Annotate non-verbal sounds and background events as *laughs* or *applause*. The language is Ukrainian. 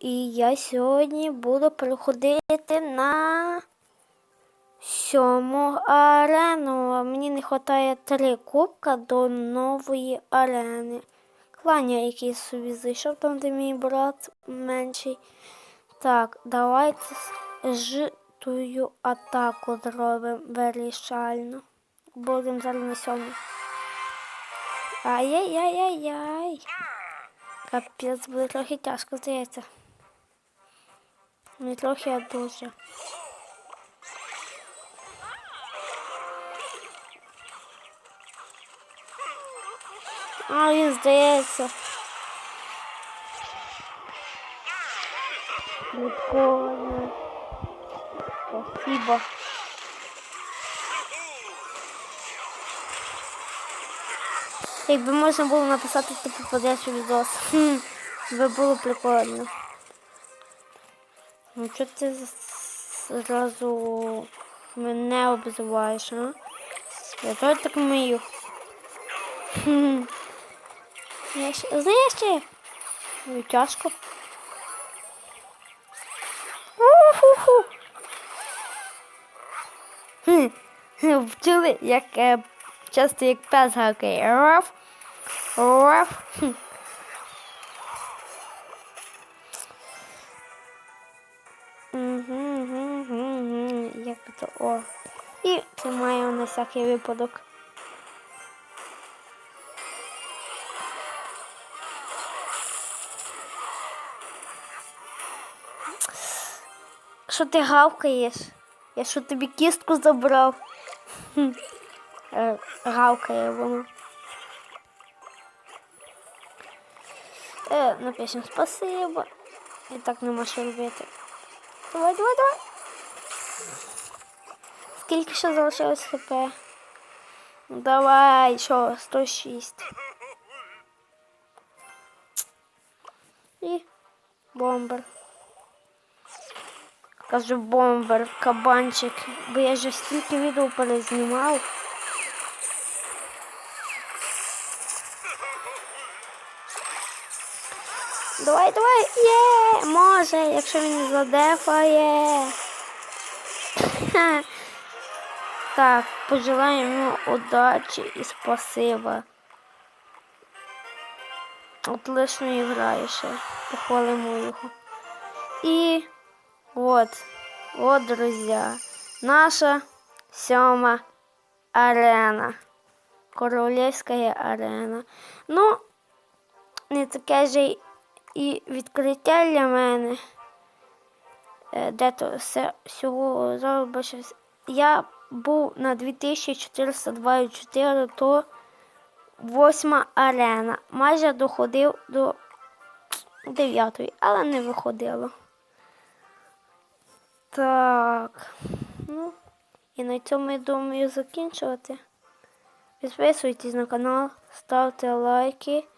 І я сьогодні буду приходити на сьому арену. Мені не вистачає три кубка до нової арени. Кланя якийсь собі зайшов там, де мій брат менший. Так, давайте житую атаку зробимо вирішально. Будемо зараз на сьомій. Ай-яй-яй-яй-яй. Капець, буде трохи тяжко, здається. Не трохи, а дуже. А, він здається. Прикольно. Спасибо. Якби можна було написати, ти попадеш у відос. Хм, би було прикольно. Ну чого ти зразу мене обзиваєш, а? Я теж так вмію. Хм. Знаєш ще? Ну, тяжко. Уху-ху. Хм. Вчили, як часто як пес гакає. Мгм, мгм. Як би о. І тримаю на всякий випадок. Що ти гавкаєш? Я що тобі кістку забрав? Е, Гавкає воно. Е, напишемо спасибо. І так нема що робити. Давай, давай, давай. Скільки ще залишилось хп? Ну, Давай, що, 106. І бомбер. Кажу бомбер, кабанчик. Бо я же стільки відео перезнімав. Давай, давай, є, може, якщо він задефає. *laughs* Так, пожелаємо йому удачі і спасибо. Отлично грає ще. Похвалимо його. І от, от, друзі, наша сьома арена. Королівська арена. Ну, не таке ж і відкриття для мене. Е, Де то все всього вс- Я був на 2424, то восьма арена. Майже доходив до дев'ятої, але не виходило. Так. Ну, і на цьому я думаю закінчувати. Підписуйтесь на канал, ставте лайки.